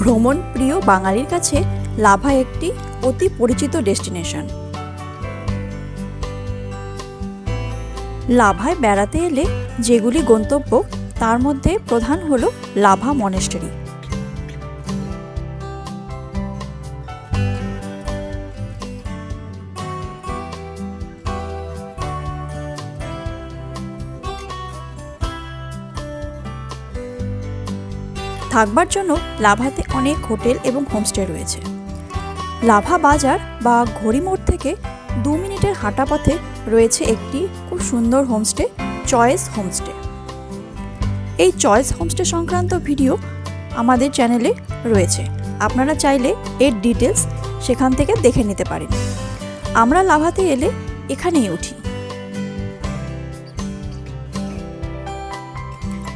ভ্রমণ প্রিয় বাঙালির কাছে লাভা একটি অতি পরিচিত ডেস্টিনেশন। লাভায় বেড়াতে এলে যেগুলি গন্তব্য, তার মধ্যে প্রধান হল লাভা মনেস্টারি। থাকবার জন্য লাভাতে অনেক হোটেল এবং হোমস্টে রয়েছে। লাভা বাজার বা ঘড়িমোড় থেকে দু মিনিটের হাঁটা পথে রয়েছে একটি খুব সুন্দর হোমস্টে, চয়েস হোমস্টে। এই চয়েস হোমস্টে সংক্রান্ত ভিডিও আমাদের চ্যানেলে রয়েছে। আপনারা চাইলে এর ডিটেলস সেখান থেকে দেখে নিতে পারেন। আমরা লাভাতে এলে এখানেই উঠি।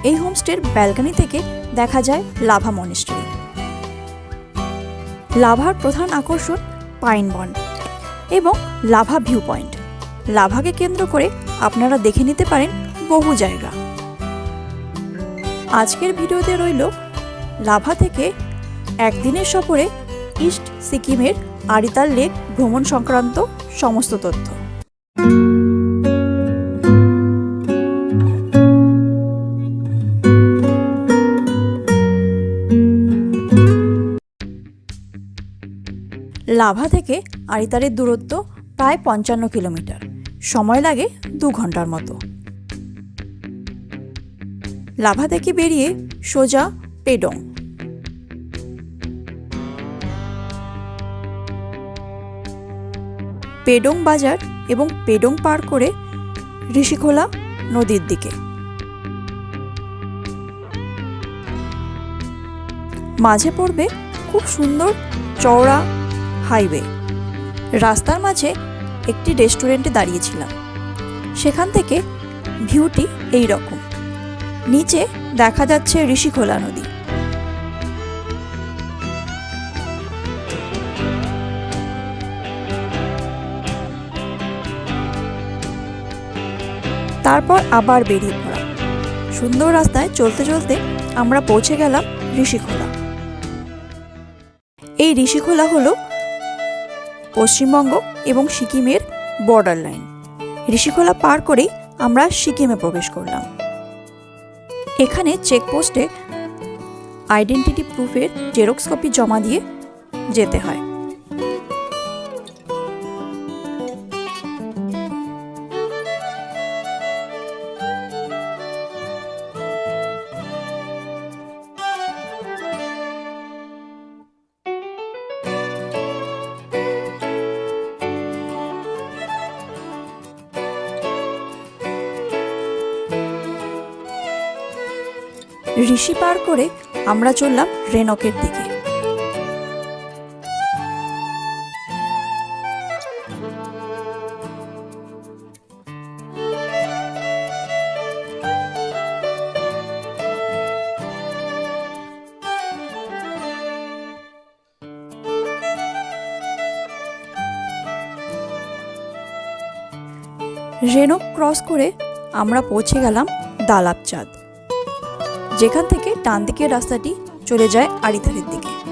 এই হোমস্টের ব্যালকনি থেকে দেখা যায় লাভা মনিস্ট্রি লাভার প্রধান আকর্ষণ পাইন বন এবং লাভা ভিউ পয়েন্ট। লাভাকে কেন্দ্র করে আপনারা দেখে নিতে পারেন বহু জায়গা। আজকের ভিডিওতে রইল লাভা থেকে একদিনের সফরে ইস্ট সিকিমের আরিতাল লেক ভ্রমণ সংক্রান্ত সমস্ত তথ্য। লাভা থেকে আরিতারের দূরত্ব প্রায় পঞ্চান্ন কিলোমিটার। সময় লাগে দু ঘণ্টার মতো। লাভা থেকে বেরিয়ে সোজা পেডং। পেডং বাজার এবং পেডং পার করে ঋষিখোলা নদীর দিকে। মাঝে পড়বে খুব সুন্দর চওড়া হাইওয়ে। রাস্তার মাঝে একটি রেস্টুরেন্টে দাঁড়িয়েছিলাম। সেখান থেকে ভিউটি এই রকম নিচে দেখা যাচ্ছে ঋষিখোলা নদী। তারপর আবার বেরিয়ে পড়া। সুন্দর রাস্তায় চলতে চলতে আমরা পৌঁছে গেলাম ঋষিখোলা। এই ঋষিখোলা হলো পশ্চিমবঙ্গ এবং সিকিমের বর্ডার লাইন ঋষিখোলা পার করেই আমরা সিকিমে প্রবেশ করলাম। এখানে চেকপোস্টে আইডেন্টিটি প্রুফের জেরক্স কপি জমা দিয়ে যেতে হয়। ঋষি পার করে আমরা চললাম রেনকের দিকে। রেনক ক্রস করে আমরা পৌঁছে গেলাম দালাবচাঁদ। যেখান থেকে ডান দিকের রাস্তাটি চলে যায় আড়িধারের দিকে।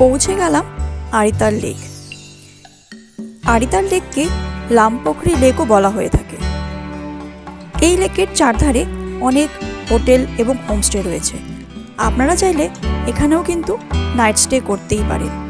পৌঁছে গেলাম আরিতার লেক। আরিতার লেককে লামপখরি লেকও বলা হয়ে থাকে। এই লেকের চারধারে অনেক হোটেল এবং হোমস্টে রয়েছে। আপনারা চাইলে এখানেও কিন্তু নাইট স্টে করতেই পারেন।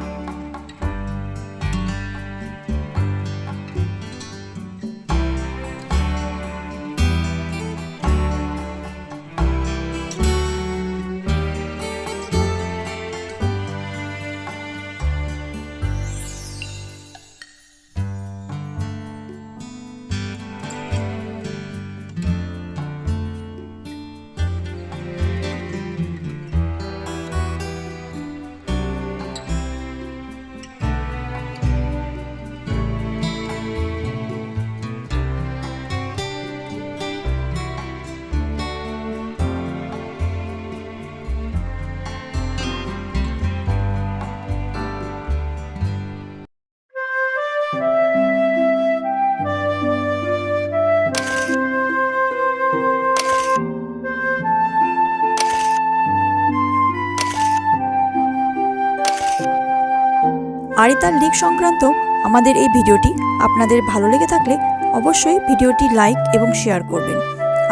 আরিতার লিগ সংক্রান্ত আমাদের এই ভিডিওটি আপনাদের ভালো লেগে থাকলে অবশ্যই ভিডিওটি লাইক এবং শেয়ার করবেন।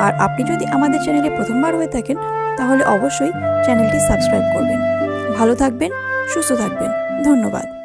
আর আপনি যদি আমাদের চ্যানেলে প্রথমবার হয়ে থাকেন, তাহলে অবশ্যই চ্যানেলটি সাবস্ক্রাইব করবেন। ভালো থাকবেন, সুস্থ থাকবেন। ধন্যবাদ।